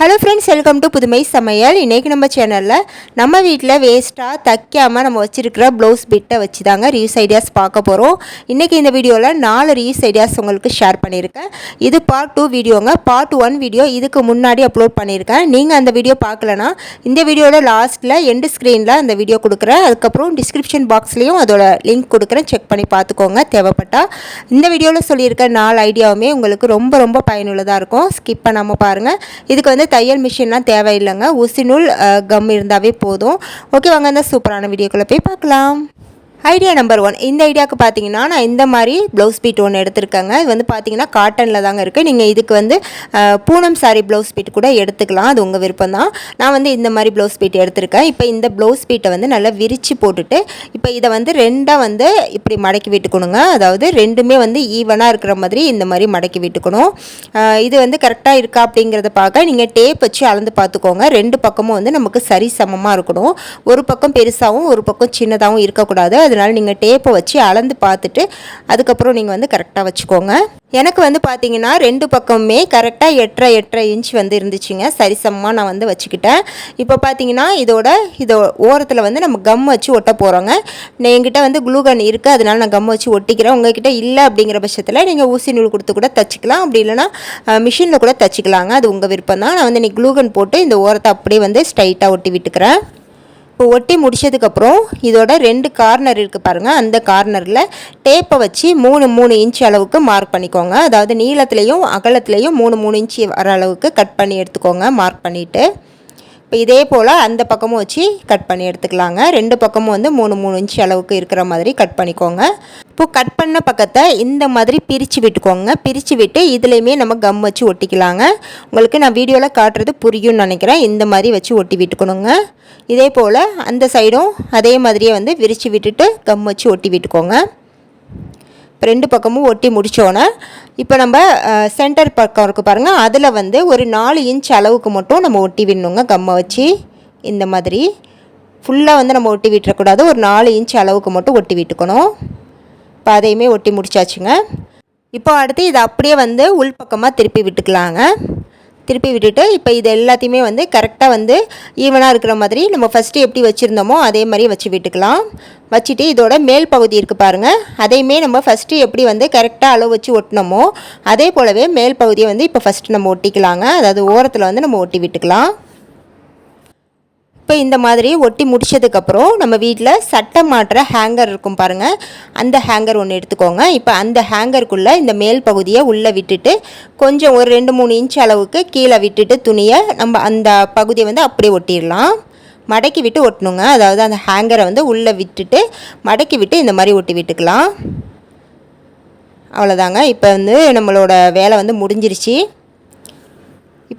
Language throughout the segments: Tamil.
ஹலோ ஃப்ரெண்ட்ஸ் வெல்கம் டு புதுமை சமையல். இன்றைக்கி நம்ம சேனலில் நம்ம வீட்டில் வேஸ்ட்டாக தைக்காமல் நம்ம வச்சுருக்கிற ப்ளவுஸ் பிட்டை வச்சு தாங்க ரீயூஸ் ஐடியாஸ் பார்க்க போகிறோம் இன்றைக்கி இந்த வீடியோவில் நாலு ரீயூஸ் ஐடியாஸ் உங்களுக்கு ஷேர் பண்ணியிருக்கேன். இது பார்ட் டூ வீடியோங்க. பார்ட் ஒன் வீடியோ இதுக்கு முன்னாடி அப்லோட் பண்ணியிருக்கேன். நீங்கள் அந்த வீடியோ பார்க்கலனா இந்த வீடியோவில் லாஸ்ட்டில் எண்டு ஸ்க்ரீனில் அந்த வீடியோ கொடுக்குறேன். அதுக்கப்புறம் டிஸ்கிரிப்ஷன் பாக்ஸ்லேயும் அதோட லிங்க் கொடுக்குறேன். செக் பண்ணி பார்த்துக்கோங்க தேவைப்பட்டால் இந்த வீடியோவில் சொல்லியிருக்க நாலு ஐடியாவுமே உங்களுக்கு ரொம்ப ரொம்ப பயனுள்ளதாக இருக்கும். ஸ்கிப் பண்ணாமல் பாருங்கள் இதுக்கு வந்து தையல் மிஷின்லாம் தேவையில்லைங்க. ஊசி நூல் கம் இருந்தாவே போதும். ஓகே வாங்க இந்த சூப்பரான வீடியோக்குள்ளே போய் பார்க்கலாம். ஐடியா நம்பர் ஒன் இந்த ஐடியாவுக்கு பார்த்தீங்கன்னா நான் இந்த மாதிரி ப்ளவுஸ் பீட் ஒன்று எடுத்திருக்கேங்க. இது வந்து பார்த்தீங்கன்னா காட்டனில் தாங்க இருக்குது நீங்கள் இதுக்கு வந்து பூனம் சாரி ப்ளவுஸ் பீட் கூட எடுத்துக்கலாம். அது உங்கள் விருப்பம் தான் நான் வந்து இந்த மாதிரி ப்ளவுஸ் பீட் எடுத்திருக்கேன். இப்போ இந்த ப்ளவுஸ் பீட்டை வந்து நல்லா விரித்து போட்டுட்டு இப்போ இதை வந்து ரெண்டாக வந்து இப்படி மடக்கி விட்டுக்கணுங்க. அதாவது ரெண்டுமே வந்து ஈவனாக இருக்கிற மாதிரி இந்த மாதிரி மடக்கி விட்டுக்கணும். இது வந்து கரெக்டாக இருக்கா அப்படிங்கிறத பார்க்க நீங்கள் டேப் வச்சு அளந்து பார்த்துக்கோங்க ரெண்டு பக்கமும் வந்து நமக்கு சரி சமமாக இருக்கணும். ஒரு பக்கம் பெருசாகவும் ஒரு பக்கம் சின்னதாகவும் இருக்கக்கூடாது. அதனால நீங்கள் டேப்பை வச்சு அளந்து பார்த்துட்டு அதுக்கப்புறம் நீங்கள் வந்து கரெக்டாக வச்சுக்கோங்க. எனக்கு வந்து பார்த்தீங்கன்னா ரெண்டு பக்கமுமே கரெக்டாக எட்டரை எட்டரை இன்ச் வந்து இருந்துச்சுங்க. சரிசமமாக நான் வந்து வச்சுக்கிட்டேன். இப்போ பார்த்தீங்கன்னா இதோட இதோ ஓரத்தில் வந்து நம்ம கம் வச்சு ஒட்ட போகிறோங்க என்கிட்ட வந்து க்ளூகன் இருக்குது அதனால நான் கம் வச்சு ஒட்டிக்கிறேன். உங்ககிட்ட இல்லை அப்படிங்கிற பட்சத்தில் நீங்கள் ஊசி நூல் கொடுத்து கூட தச்சுக்கலாம். அப்படி இல்லைன்னா மிஷினில் கூட தச்சுக்கலாங்க. அது உங்கள் விருப்பம் தான் நான் வந்து இன்னைக்கு க்ளூகன் போட்டு இந்த ஓரத்தை அப்படியே வந்து ஸ்ட்ரைட்டாக ஒட்டி விட்டுக்கிறேன். இப்போ ஒட்டி முடிச்சதுக்கப்புறம் இதோட ரெண்டு கார்னர் இருக்குது பாருங்கள் அந்த கார்னரில் டேப்பை வச்சு மூணு மூணு இன்ச் அளவுக்கு மார்க் பண்ணிக்கோங்க. அதாவது நீளத்துலேயும் அகலத்துலேயும் மூணு மூணு இன்ச்சு வர அளவுக்கு கட் பண்ணி எடுத்துக்கோங்க மார்க் பண்ணிவிட்டு இப்போ இதே போல் அந்த பக்கமும் வச்சு கட் பண்ணி எடுத்துக்கலாங்க. ரெண்டு பக்கமும் வந்து மூணு மூணு இன்ச் அளவுக்கு இருக்கிற மாதிரி கட் பண்ணிக்கோங்க. இப்போது கட் பண்ண பக்கத்தை இந்த மாதிரி பிரித்து விட்டுக்கோங்க. பிரித்து விட்டு இதுலேயுமே நம்ம கம் வச்சு ஒட்டிக்கலாங்க. உங்களுக்கு நான் வீடியோவில் காட்டுறது புரியும்னு நினைக்கிறேன். இந்த மாதிரி வச்சு ஒட்டி விட்டுக்கணுங்க. இதே போல் அந்த சைடும் அதே மாதிரியே வந்து விரித்து விட்டுட்டு கம் வச்சு ஒட்டி விட்டுக்கோங்க. இப்போ ரெண்டு பக்கமும் ஒட்டி முடித்தோன்னே இப்போ நம்ம சென்டர் பக்கம் இருக்குது பாருங்கள் அதில் வந்து ஒரு நாலு இன்ச் அளவுக்கு மட்டும் நம்ம ஒட்டி விடணுங்க கம்மை வச்சு. இந்த மாதிரி. ஃபுல்லாக வந்து நம்ம ஒட்டி விட்டுறக்கூடாது ஒரு நாலு இன்ச் அளவுக்கு மட்டும் ஒட்டி விட்டுக்கணும். இப்போ அதையுமே ஒட்டி முடிச்சாச்சுங்க. இப்போ அடுத்து இதை அப்படியே வந்து உள்பக்கமாக திருப்பி விட்டுக்கலாங்க. திருப்பி விட்டுட்டு இப்போ இது எல்லாத்தையுமே வந்து கரெக்டாக வந்து ஈவனாக இருக்கிற மாதிரி நம்ம ஃபஸ்ட்டு எப்படி வச்சுருந்தோமோ அதே மாதிரி வச்சு விட்டுக்கலாம். வச்சுட்டு இதோட மேல் பகுதி இருக்குது பாருங்கள் அதையுமே நம்ம ஃபஸ்ட்டு எப்படி வந்து கரெக்டாக அளவு வச்சு ஒட்டினோமோ அதே போலவே மேல் பகுதியை வந்து இப்போ ஃபஸ்ட்டு நம்ம ஒட்டிக்கலாங்க. அதாவது ஓரத்தில் வந்து நம்ம ஒட்டி விட்டுக்கலாம். இப்போ இந்த மாதிரி ஒட்டி முடிச்சதுக்கப்புறம் நம்ம வீட்டில் சட்டை மாட்டுற ஹேங்கர் இருக்கும் பாருங்கள் அந்த ஹேங்கர் ஒன்று எடுத்துக்கோங்க. இப்போ அந்த ஹேங்கருக்குள்ளே இந்த மேல் பகுதியை உள்ளே விட்டுட்டு கொஞ்சம் ஒரு ரெண்டு மூணு இன்ச் அளவுக்கு கீழே விட்டுட்டு துணியை நம்ம அந்த பகுதியை வந்து அப்படியே ஒட்டிடலாம். மடக்கி விட்டு ஒட்டணுங்க. அதாவது அந்த ஹேங்கரை வந்து உள்ளே விட்டுட்டு மடக்கி விட்டு இந்த மாதிரி ஒட்டி விட்டுக்கலாம். அவ்வளோதாங்க இப்போ வந்து நம்மளோட வேலை வந்து முடிஞ்சிருச்சு.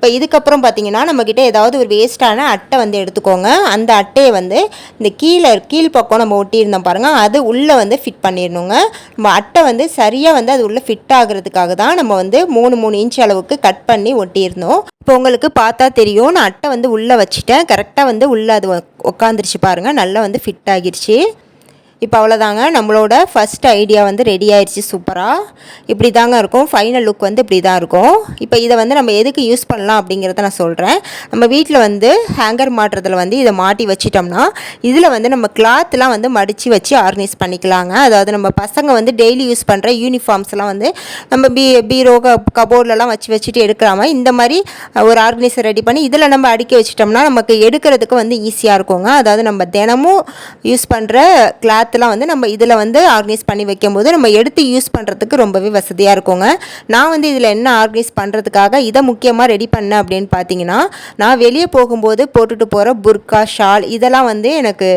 இப்போ இதுக்கப்புறம் பார்த்தீங்கன்னா நம்மக்கிட்ட ஏதாவது ஒரு வேஸ்ட்டான அட்டை வந்து எடுத்துக்கோங்க. அந்த அட்டையை வந்து இந்த கீழே கீழ் பக்கம் நம்ம ஒட்டியிருந்தோம் பாருங்கள் அது உள்ளே வந்து ஃபிட் பண்ணிடணுங்க. நம்ம அட்டை வந்து சரியாக வந்து அது உள்ளே ஃபிட் ஆகுறதுக்காக தான் நம்ம வந்து மூணு மூணு இன்ச் அளவுக்கு கட் பண்ணி ஒட்டியிருந்தோம். இப்போ உங்களுக்கு பார்த்தா தெரியும் நான் அட்டை வந்து உள்ளே வச்சுட்டேன். கரெக்டாக வந்து உள்ளே அது உட்காந்துருச்சு பாருங்கள் நல்லா வந்து ஃபிட் ஆகிருச்சு. இப்போ அவ்வளோதாங்க. நம்மளோட ஃபஸ்ட் ஐடியா வந்து ரெடி ஆயிடுச்சு சூப்பராக இப்படி தாங்க இருக்கும். ஃபைனல் லுக் வந்து இப்படி தான் இருக்கும். இப்போ இதை வந்து நம்ம எதுக்கு யூஸ் பண்ணலாம் அப்படிங்கிறத நான் சொல்கிறேன் நம்ம வீட்டில் வந்து ஹேங்கர் மாட்டுறதுல வந்து இதை மாட்டி வச்சிட்டோம்னா இதில் வந்து நம்ம கிளாத்லாம் வந்து மடித்து வச்சு ஆர்கனைஸ் பண்ணிக்கலாங்க. அதாவது நம்ம பசங்க வந்து டெய்லி யூஸ் பண்ணுற யூனிஃபார்ம்ஸ்லாம் வந்து நம்ம பீ பீரோ கபோர்ட்லலாம் வச்சு வச்சுட்டு எடுக்காம இந்த மாதிரி ஒரு ஆர்கனைசர் ரெடி பண்ணி இதில் நம்ம அடுக்கி வச்சிட்டோம்னா நமக்கு எடுக்கிறதுக்கு வந்து ஈஸியாக இருக்குங்க. அதாவது நம்ம தினமும் யூஸ் பண்ணுற கிளாத்லாம் வந்து நம்ம இதில் வந்து ஆர்கனைஸ் பண்ணி வைக்கும்போது நம்ம எடுத்து யூஸ் பண்ணுறதுக்கு ரொம்பவே வசதியாக இருக்குங்க. நான் வந்து இதில் என்ன ஆர்கனைஸ் பண்ணுறதுக்காக இதை முக்கியமாக ரெடி பண்ணேன் அப்படின்னு பார்த்தீங்கன்னா நான் வெளியே போகும்போது போட்டுட்டு போகிற புர்கா ஷால் இதெல்லாம் வந்து எனக்கு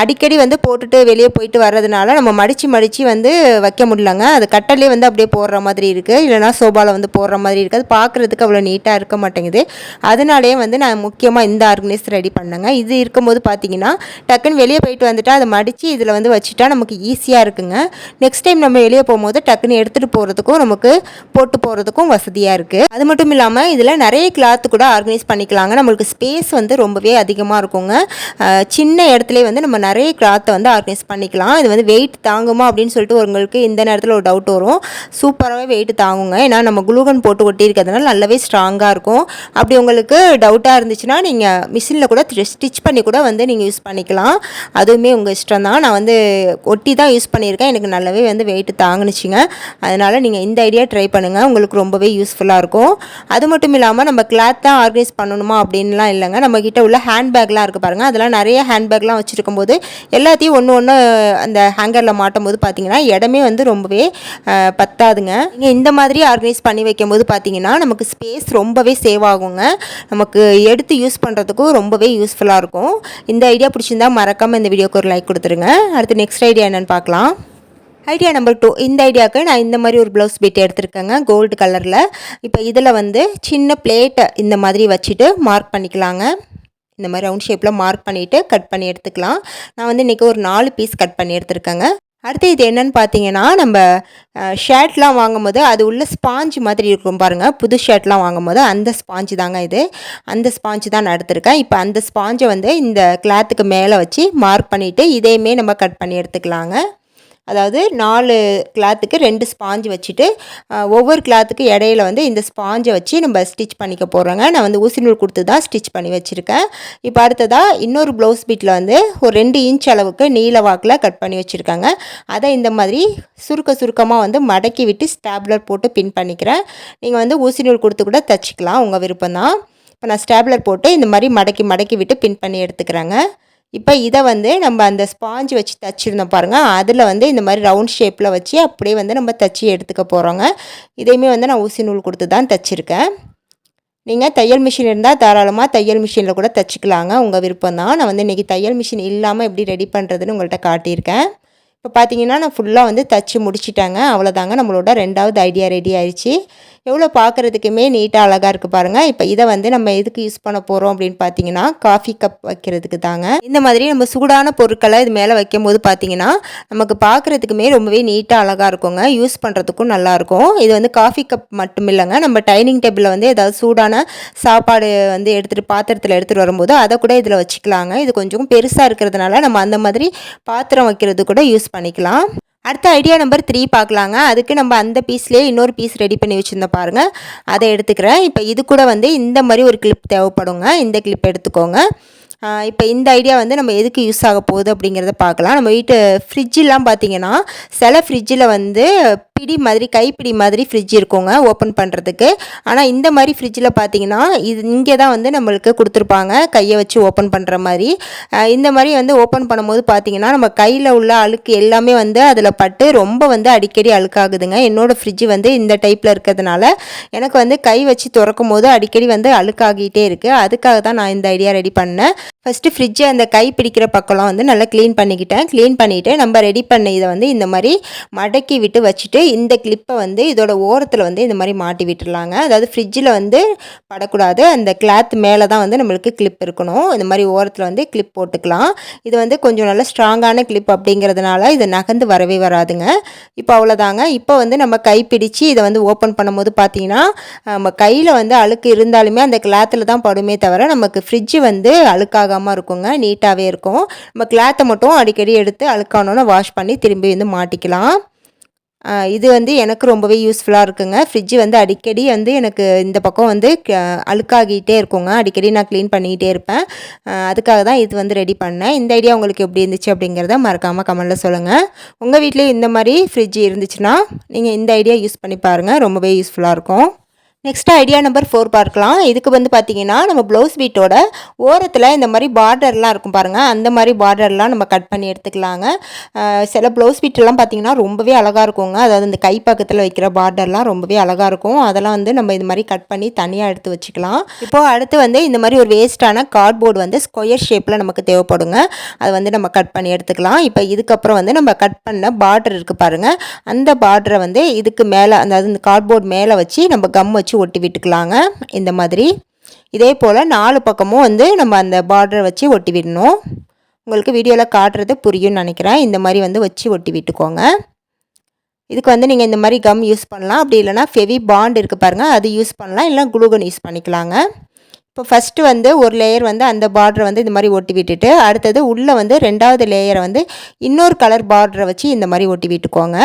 அடிக்கடி வந்து போட்டுட்டு வெளியே போயிட்டு வர்றதுனால நம்ம மடித்து மடித்து வந்து வைக்க முடியலங்க. அது கட்டலே வந்து அப்படியே போடுற மாதிரி இருக்குது இல்லைனா சோபாவில் வந்து போடுற மாதிரி இருக்குது அது பார்க்குறதுக்கு அவ்வளோ நீட்டாக இருக்க மாட்டேங்குது. அதனாலே வந்து நான் முக்கியமாக இந்த ஆர்கனைஸ் ரெடி பண்ணேங்க. இது இருக்கும்போது பார்த்தீங்கன்னா டக்குன்னு வெளியே போயிட்டு வந்துட்டு அதை மடித்து இதில் வந்து வச்சுட்டா நமக்கு ஈஸியாக இருக்குங்க. நெக்ஸ்ட் டைம் நம்ம வெளியே போகும்போது டக்குன்னு எடுத்துகிட்டு போகிறதுக்கும் நமக்கு போட்டு போகிறதுக்கும் வசதியாக இருக்குது அது மட்டும் இல்லாமல் இதில் நிறைய கிளாத் கூட ஆர்கனைஸ் பண்ணிக்கலாங்க. நம்மளுக்கு ஸ்பேஸ் வந்து ரொம்பவே அதிகமாக இருக்குங்க. சின்ன இடத்துல வந்து நம்ம நிறைய கிளாத்தை வந்து ஆர்கனைஸ் பண்ணிக்கலாம். இது வந்து வெயிட் தாங்குமா அப்படின்னு சொல்லிட்டு உங்களுக்கு இந்த நேரத்தில் ஒரு டவுட் வரும். சூப்பராகவே வெயிட் தாங்குங்க. ஏன்னா நம்ம குளூகன் போட்டு ஒட்டியிருக்கிறதுனால நல்லாவே ஸ்ட்ராங்காக இருக்கும். அப்படி உங்களுக்கு டவுட்டாக இருந்துச்சுன்னா நீங்கள் மிஷினில் கூட ஸ்டிச் பண்ணி கூட வந்து நீங்கள் யூஸ் பண்ணிக்கலாம். அதுவுமே உங்கள் இஷ்டம் தான் நான் வந்து ஒட்டி தான் யூஸ் பண்ணியிருக்கேன். எனக்கு நல்லாவே வந்து வெயிட் தாங்கினுச்சிங்க. அதனால் நீங்கள் இந்த ஐடியா ட்ரை பண்ணுங்கள் உங்களுக்கு ரொம்பவே யூஸ்ஃபுல்லாக இருக்கும். அது மட்டும் இல்லாமல் நம்ம கிளாத் தான் ஆர்கனைஸ் பண்ணணுமா அப்படின்லாம் இல்லைங்க. நம்மக்கிட்ட உள்ள ஹேண்ட்பேக்லாம் இருக்குது பாருங்கள் அதெல்லாம் நிறைய ஹேண்ட்பேக்லாம் வச்சுருக்கும் போது எல்லாத்தையும் ஒன்று ஒன்று அந்த ஹேங்கரில் மாட்டும் போது பார்த்தீங்கன்னா இடமே வந்து ரொம்பவே பத்தாதுங்க. நீங்கள் இந்த மாதிரி ஆர்கனைஸ் பண்ணி வைக்கும்போது பார்த்தீங்கன்னா நமக்கு ஸ்பேஸ் ரொம்பவே சேவ் ஆகுங்க. நமக்கு எடுத்து யூஸ் பண்ணுறதுக்கும் ரொம்பவே யூஸ்ஃபுல்லாக இருக்கும். இந்த ஐடியா பிடிச்சிருந்தா மறக்காமல் இந்த வீடியோக்கு ஒரு லைக் கொடுத்துருங்க. அடுத்து நெக்ஸ்ட் ஐடியா என்னென்னு பார்க்கலாம். ஐடியா நம்பர் டூ இந்த ஐடியாவுக்கு நான் இந்த மாதிரி ஒரு ப்ளவுஸ் பீட் எடுத்திருக்கேங்க கோல்டு கலரில் இப்போ இதில் வந்து சின்ன பிளேட்டை இந்த மாதிரி வச்சுட்டு மார்க் பண்ணிக்கலாங்க. இந்த மாதிரி ரவுண்ட் ஷேப்பில் மார்க் பண்ணிவிட்டு கட் பண்ணி எடுத்துக்கலாம். நான் வந்து இன்றைக்கி ஒரு நாலு பீஸ் கட் பண்ணி எடுத்திருக்கேங்க. அடுத்து இது என்னன்னு பார்த்தீங்கன்னா நம்ம ஷர்ட்லாம் வாங்கும்போது அது உள்ள ஸ்பாஞ்சு மாதிரி இருக்கும் பாருங்கள் புது ஷர்ட்லாம் வாங்கும்போது அந்த ஸ்பாஞ்சு தாங்க இது. அந்த ஸ்பாஞ்சு தான் நான் எடுத்திருக்கேன். இப்போ அந்த ஸ்பாஞ்சை வந்து இந்த கிளாத்துக்கு மேலே வச்சு மார்க் பண்ணிவிட்டு இதையுமே நம்ம கட் பண்ணி எடுத்துக்கலாங்க. அதாவது நாலு கிளாத்துக்கு ரெண்டு ஸ்பாஞ்சு வச்சுட்டு ஒவ்வொரு கிளாத்துக்கு இடையில வந்து இந்த ஸ்பாஞ்சை வச்சு நம்ம ஸ்டிச் பண்ணிக்க போகிறோங்க நான் வந்து ஊசி நூல் கொடுத்து தான் ஸ்டிச் பண்ணி வச்சுருக்கேன். இப்போ அடுத்ததாக இன்னொரு ப்ளவுஸ் பீட்டில் வந்து ஒரு ரெண்டு இன்ச் அளவுக்கு நீல வாக்கில் கட் பண்ணி வச்சுருக்காங்க. அதை இந்த மாதிரி சுருக்க சுருக்கமாக வந்து மடக்கி விட்டு ஸ்டாப்லர் போட்டு பின் பண்ணிக்கிறேன். நீங்கள் வந்து ஊசி நூல் கொடுத்து கூட தைச்சிக்கலாம். உங்கள் விருப்பம் தான் இப்போ நான் ஸ்டாப்லர் போட்டு இந்த மாதிரி மடக்கி மடக்கி விட்டு பின் பண்ணி எடுத்துக்கிறேங்க. இப்போ இதை வந்து நம்ம அந்த ஸ்பாஞ்சு வச்சு தச்சிருந்தோம் பாருங்கள் அதில் வந்து இந்த மாதிரி ரவுண்ட் ஷேப்பில் வச்சு அப்படியே வந்து நம்ம தச்சு எடுத்துக்க போகிறோங்க இதையுமே வந்து நான் ஊசி நூல் கொடுத்து தான் தச்சிருக்கேன். நீங்கள் தையல் மிஷின் இருந்தால் தாராளமாக தையல் மிஷினில் கூட தச்சுக்கலாங்க. உங்கள் விருப்பம் தான் நான் வந்து இன்றைக்கி தையல் மிஷின் இல்லாமல் எப்படி ரெடி பண்ணுறதுன்னு உங்கள்கிட்ட காட்டியிருக்கேன். இப்போ பார்த்தீங்கன்னா நான் ஃபுல்லாக வந்து தச்சு முடிச்சிட்டாங்க. அவ்வளோதாங்க நம்மளோட ரெண்டாவது ஐடியா ரெடி ஆயிடுச்சு. எவ்வளோ பார்க்குறதுக்குமே நீட்டாக அழகாக இருக்குது பாருங்கள் இப்போ இதை வந்து நம்ம எதுக்கு யூஸ் பண்ண போகிறோம் அப்படின்னு பார்த்தீங்கன்னா காஃபி கப் வைக்கிறதுக்கு தாங்க. இந்த மாதிரி நம்ம சூடான பொருட்களை இது மேலே வைக்கும்போது பார்த்தீங்கன்னா நமக்கு பார்க்குறதுக்குமே ரொம்பவே நீட்டாக அழகாக இருக்குங்க. யூஸ் பண்ணுறதுக்கும் நல்லாயிருக்கும் இது வந்து காஃபி கப் மட்டும் இல்லைங்க. நம்ம டைனிங் டேபிளில் வந்து ஏதாவது சூடான சாப்பாடு வந்து எடுத்துகிட்டு பாத்திரத்தில் எடுத்துகிட்டு வரும்போது அதை கூட இதில் வச்சுக்கலாங்க. இது கொஞ்சம் பெருசாக இருக்கிறதுனால நம்ம அந்த மாதிரி பாத்திரம் வைக்கிறது கூட யூஸ் பண்ணிக்கலாம். அடுத்த ஐடியா நம்பர் த்ரீ பார்க்கலாங்க. அதுக்கு நம்ம அந்த பீஸ்லேயே இன்னொரு பீஸ் ரெடி பண்ணி வச்சுருந்தோம் பாருங்கள் அதை எடுத்துக்கிறேன். இப்போ இது கூட வந்து இந்த மாதிரி ஒரு கிளிப் தேவைப்படுங்க. இந்த கிளிப் எடுத்துக்கோங்க. இப்போ இந்த ஐடியா வந்து நம்ம எதுக்கு யூஸ் ஆக போகுது அப்படிங்கிறத பார்க்கலாம். நம்ம வீட்டு ஃப்ரிட்ஜெலாம் பார்த்தீங்கன்னா சில ஃப்ரிட்ஜில் வந்து பிடி மாதிரி கைப்பிடி மாதிரி ஃப்ரிட்ஜ் இருக்குங்க ஓப்பன் பண்ணுறதுக்கு ஆனால் இந்த மாதிரி ஃப்ரிட்ஜில் பார்த்தீங்கன்னா இது இங்கே தான் வந்து நம்மளுக்கு கொடுத்துருப்பாங்க கையை வச்சு ஓப்பன் பண்ணுற மாதிரி. இந்த மாதிரி வந்து ஓப்பன் பண்ணும்போது பார்த்தீங்கன்னா நம்ம கையில் உள்ள அழுக்கு எல்லாமே வந்து அதில் பட்டு ரொம்ப வந்து அடிக்கடி அழுக்காகுதுங்க. என்னோடய ஃப்ரிட்ஜ் வந்து இந்த டைப்பில் இருக்கிறதுனால எனக்கு வந்து கை வச்சு திறக்கும் போது அடிக்கடி வந்து அழுக்காகிட்டே இருக்குது அதுக்காக தான் நான் இந்த ஐடியா ரெடி பண்ணேன். ஃபஸ்ட்டு ஃப்ரிட்ஜை அந்த கை பிடிக்கிற பக்கம்லாம் வந்து நல்லா க்ளீன் பண்ணிக்கிட்டேன். க்ளீன் பண்ணிவிட்டு நம்ம ரெடி பண்ண இதை வந்து இந்த மாதிரி மடக்கி விட்டு வச்சுட்டு இந்த கிளிப்பை வந்து இதோட ஓரத்தில் வந்து இந்த மாதிரி மாட்டி விட்டுடலாங்க அதாவது ஃப்ரிட்ஜில் வந்து படக்கூடாது. அந்த கிளாத் மேலே தான் வந்து நம்மளுக்கு கிளிப் இருக்கணும். இந்த மாதிரி ஓரத்தில் வந்து கிளிப் போட்டுக்கலாம். இது வந்து கொஞ்சம் நல்ல ஸ்ட்ராங்கான கிளிப் அப்படிங்கிறதுனால இது நகர்ந்து வரவே வராதுங்க. இப்போ அவ்வளோதாங்க இப்போ வந்து நம்ம கை பிடிச்சு இதை வந்து ஓப்பன் பண்ணும்போது பார்த்தீங்கன்னா நம்ம கையில் வந்து அழுக்கு இருந்தாலுமே அந்த கிளாத்தில் தான் படுமே தவிர நமக்கு ஃப்ரிட்ஜு வந்து அழுக்காகாமல் இருக்குங்க. நீட்டாகவே இருக்கும். நம்ம கிளாத்தை மட்டும் அடிக்கடி எடுத்து அழுக்கானோன்னு வாஷ் பண்ணி திரும்பி வந்து மாட்டிக்கலாம். இது வந்து எனக்கு ரொம்பவே யூஸ்ஃபுல்லாக இருக்குங்க. ஃப்ரிட்ஜ் வந்து அடிக்கடி வந்து எனக்கு இந்த பக்கம் வந்து க- அழுக்காகிட்டே இருக்குங்க. அடிக்கடி நான் க்ளீன் பண்ணிக்கிட்டே இருப்பேன். அதுக்காக தான் இது வந்து ரெடி பண்ணேன். இந்த ஐடியா உங்களுக்கு எப்படி இருந்துச்சு அப்படிங்கிறத மறக்காமல் கமெண்டில் சொல்லுங்கள் உங்கள் வீட்லேயும் இந்த மாதிரி ஃப்ரிட்ஜ் இருந்துச்சுன்னா நீங்கள் இந்த ஐடியா யூஸ் பண்ணி பாருங்கள் ரொம்பவே யூஸ்ஃபுல்லாக இருக்கும். நெக்ஸ்ட் ஐடியா நம்பர் ஃபோர் பார்க்கலாம். இதுக்கு வந்து பார்த்தீங்கன்னா நம்ம ப்ளவுஸ் பீட்டோட ஓரத்தில் இந்த மாதிரி பார்டர்லாம் இருக்கும் பாருங்கள் அந்த மாதிரி பார்டர்லாம் நம்ம கட் பண்ணி எடுத்துக்கலாங்க. சில ப்ளவுஸ் பீட்டெல்லாம் பார்த்தீங்கன்னா ரொம்பவே அழகாக இருக்குங்க. அதாவது இந்த கை பக்கத்தில் வைக்கிற பார்டர்லாம் ரொம்பவே அழகாக இருக்கும். அதெல்லாம் வந்து நம்ம இது மாதிரி கட் பண்ணி தனியாக எடுத்து வச்சுக்கலாம். இப்போது அடுத்து வந்து இந்த மாதிரி ஒரு வேஸ்ட்டான கார்ட்போர்டு வந்து ஸ்கொயர் ஷேப்பில் நமக்கு தேவைப்படுங்க. அதை வந்து நம்ம கட் பண்ணி எடுத்துக்கலாம். இப்போ இதுக்கப்புறம் வந்து நம்ம கட் பண்ண பார்டர் இருக்குது பாருங்கள் அந்த பார்டரை வந்து இதுக்கு மேலே அதாவது இந்த கார்ட்போர்ட் மேலே வச்சு நம்ம கம் வச்சு ஒட்டி விட்டுக்கலாங்க. இந்த மாதிரி. இதே போல் நாலு பக்கமும் வந்து நம்ம அந்த பார்டரை வச்சு ஒட்டி விடணும். உங்களுக்கு வீடியோவில் காட்டுறது புரியும்னு நினைக்கிறேன். இந்த மாதிரி வந்து வச்சு ஒட்டி விட்டுக்கோங்க. இதுக்கு வந்து நீங்கள் இந்த மாதிரி கம் யூஸ் பண்ணலாம். அப்படி இல்லைனா ஃபெவி பாண்ட் இருக்குது பாருங்கள் அது யூஸ் பண்ணலாம். இல்லை குளுகன் யூஸ் பண்ணிக்கலாங்க. இப்போ ஃபஸ்ட்டு வந்து ஒரு லேயர் வந்து அந்த பார்டரை வந்து இந்த மாதிரி ஒட்டி விட்டுட்டு அடுத்தது உள்ளே வந்து ரெண்டாவது லேயரை வந்து இன்னொரு கலர் பார்டரை வச்சு இந்த மாதிரி ஒட்டி விட்டுக்கோங்க.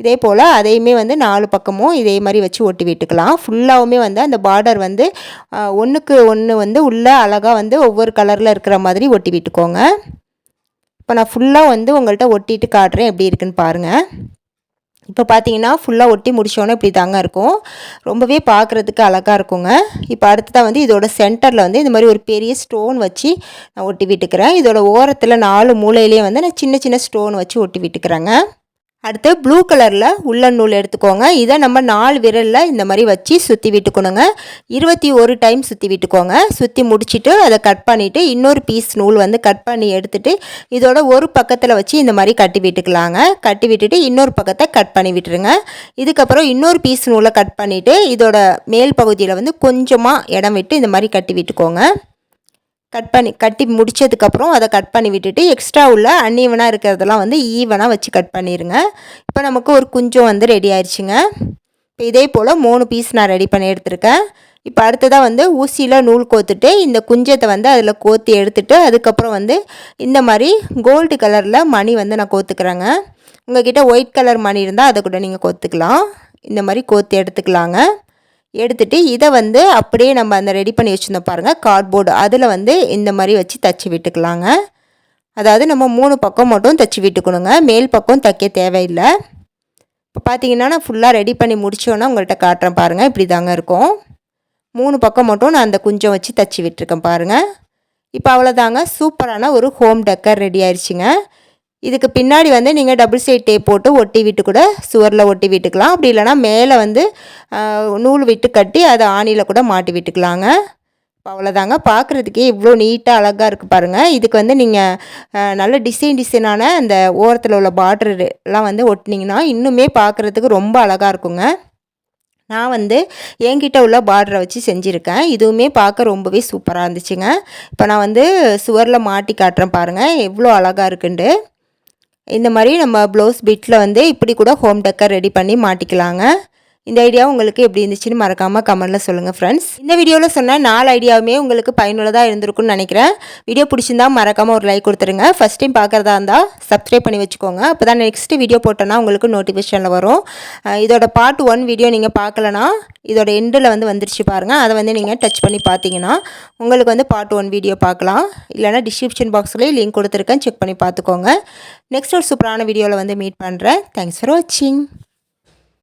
இதே போல் அதையுமே வந்து நாலு பக்கமும் இதே மாதிரி வச்சு ஒட்டி விட்டுக்கலாம். ஃபுல்லாகவுமே வந்து அந்த பார்டர் வந்து ஒன்றுக்கு ஒன்று வந்து உள்ளே அழகாக வந்து ஒவ்வொரு கலரில் இருக்கிற மாதிரி ஒட்டி விட்டுக்கோங்க. இப்போ நான் ஃபுல்லாக வந்து உங்கள்கிட்ட ஒட்டிட்டு காட்டுறேன் எப்படி இருக்குன்னு பாருங்கள் இப்போ பார்த்தீங்கன்னா ஃபுல்லாக ஒட்டி முடிச்சோன்னே இப்படி தாங்க இருக்கும். ரொம்பவே பார்க்குறதுக்கு அழகாக இருக்குங்க. இப்போ அடுத்ததாக வந்து இதோட சென்டரில் வந்து இந்த மாதிரி ஒரு பெரிய ஸ்டோன் வச்சு நான் ஒட்டி விட்டுக்கிறேன். இதோட ஓரத்தில் நாலு மூலையிலேயே வந்து நான் சின்ன சின்ன ஸ்டோன் வச்சு ஒட்டி விட்டுக்கிறேங்க. அடுத்து ப்ளூ கலரில் உள்ள நூல் எடுத்துக்கோங்க. இதை நம்ம நாலு விரலில் இந்த மாதிரி வச்சு சுற்றி விட்டுக்கணுங்க. இருபத்தி ஒரு டைம் சுற்றி விட்டுக்கோங்க. சுற்றி முடிச்சுட்டு அதை கட் பண்ணிவிட்டு இன்னொரு பீஸ் நூல் வந்து கட் பண்ணி எடுத்துகிட்டு இதோட ஒரு பக்கத்தில் வச்சு இந்த மாதிரி கட்டி விட்டுக்கலாங்க. கட்டி விட்டுட்டு இன்னொரு பக்கத்தை கட் பண்ணி விட்டுருங்க. இதுக்கப்புறம் இன்னொரு பீஸ் நூலை கட் பண்ணிவிட்டு இதோட மேல் பகுதியில் வந்து கொஞ்சமாக இடம் விட்டு இந்த மாதிரி கட்டி விட்டுக்கோங்க. கட் பண்ணி கட்டி முடித்ததுக்கப்புறம் அதை கட் பண்ணி விட்டுட்டு எக்ஸ்ட்ரா உள்ள அன்ஈவனாக இருக்கிறதெல்லாம் வந்து ஈவனாக வச்சு கட் பண்ணிடுங்க இப்போ நமக்கு ஒரு குஞ்சம் வந்து ரெடி ஆயிடுச்சுங்க இப்போ இதே போல் மூணு பீஸ் நான் ரெடி பண்ணி எடுத்திருக்கேன். இப்போ அடுத்ததாக வந்து ஊசியில் நூல் கோத்துட்டு இந்த குஞ்சத்தை வந்து அதில் கோத்தி எடுத்துட்டு அதுக்கப்புறம் வந்து இந்த மாதிரி கோல்டு கலரில் மணி வந்து நான் கோத்துக்கிறேங்க. உங்கள்கிட்ட ஒயிட் கலர் மணி இருந்தால் அதை கூட நீங்கள் கோத்துக்கலாம். இந்த மாதிரி கோத்து எடுத்துக்கலாங்க. எடுத்துகிட்டு இதை வந்து அப்படியே நம்ம அந்த ரெடி பண்ணி வச்சுருந்தோம் பாருங்கள் கார்ட்போர்டு அதில் வந்து இந்த மாதிரி வச்சு தச்சு விட்டுக்கலாங்க. அதாவது நம்ம மூணு பக்கம் மட்டும் தச்சு விட்டுக்கணுங்க. மேல் பக்கம் தைக்க தேவையில்லை. இப்போ பார்த்தீங்கன்னா நான் ஃபுல்லாக ரெடி பண்ணி முடித்தோன்னா உங்கள்கிட்ட காட்டுறேன் பாருங்கள் இப்படி தாங்க இருக்கும். மூணு பக்கம் மட்டும் நான் அந்த குஞ்சம் வச்சு தச்சு விட்டுருக்கேன் பாருங்கள் இப்போ அவ்வளோதாங்க சூப்பரான ஒரு ஹோம் டெக்கர் ரெடி ஆயிடுச்சுங்க இதுக்கு பின்னாடி வந்து நீங்கள் டபுள் சைட் டேப் போட்டு ஒட்டி விட்டு கூட சுவரில் ஒட்டி விட்டுக்கலாம். அப்படி இல்லைனா மேலே வந்து நூல் விட்டு கட்டி அதை ஆணியில் கூட மாட்டி விட்டுக்கலாங்க. அவ்வளோதாங்க பார்க்குறதுக்கே இவ்வளோ நீட்டாக அழகாக இருக்குது பாருங்கள் இதுக்கு வந்து நீங்கள் நல்ல டிசைன் டிசைனான அந்த ஓரத்தில் உள்ள பார்டர்லாம் வந்து ஒட்டினீங்கன்னா இன்னுமே பார்க்குறதுக்கு ரொம்ப அழகாக இருக்குங்க. நான் வந்து என்கிட்ட உள்ள பார்டரை வச்சு செஞ்சுருக்கேன். இதுவுமே பார்க்க ரொம்பவே சூப்பராக இருந்துச்சுங்க. இப்போ நான் வந்து சுவரில் மாட்டி காட்டுறேன் பாருங்கள் எவ்வளோ அழகாக இருக்குண்டு இந்த மாதிரி நம்ம ப்ளவுஸ் பிட்டில் வந்து இப்படி கூட ஹோம் டெக்கர் ரெடி பண்ணி மாட்டிக்கலாங்க. இந்த ஐடியா உங்களுக்கு எப்படி இருந்துச்சுன்னு மறக்காமல் கமெண்ட்டில் சொல்லுங்கள் ஃப்ரெண்ட்ஸ் இந்த வீடியோவில் சொன்ன நாலு ஐடியாவுமே உங்களுக்கு பயனுள்ளதாக இருந்திருக்கும்னு நினைக்கிறேன். வீடியோ பிடிச்சிருந்தா மறக்காமல் ஒரு லைக் கொடுத்துருங்க. ஃபஸ்ட் டைம் பார்க்குறதா இருந்தால் சப்ஸ்கிரைப் பண்ணி வச்சுக்கோங்க. அப்போ தான் நெக்ஸ்ட் வீடியோ போட்டோன்னா உங்களுக்கு நோட்டிஃபிகேஷனில் வரும். இதோட பார்ட் ஒன் வீடியோ நீங்கள் பார்க்கலனா இதோட எண்டில் வந்து வந்துருச்சு பாருங்கள் அதை வந்து நீங்கள் டச் பண்ணி பார்த்தீங்கன்னா உங்களுக்கு வந்து பார்ட் ஒன் வீடியோ பார்க்கலாம். இல்லைனா டிஸ்கிரிப்ஷன் பாக்ஸ்லேயே லிங்க் கொடுத்துருக்கேன். செக் பண்ணி பார்த்துக்கோங்க. நெக்ஸ்ட் ஒரு சூப்பரான வீடியோவில் வந்து மீட் பண்ணுறேன் தேங்க்ஸ் ஃபார் வாட்சிங்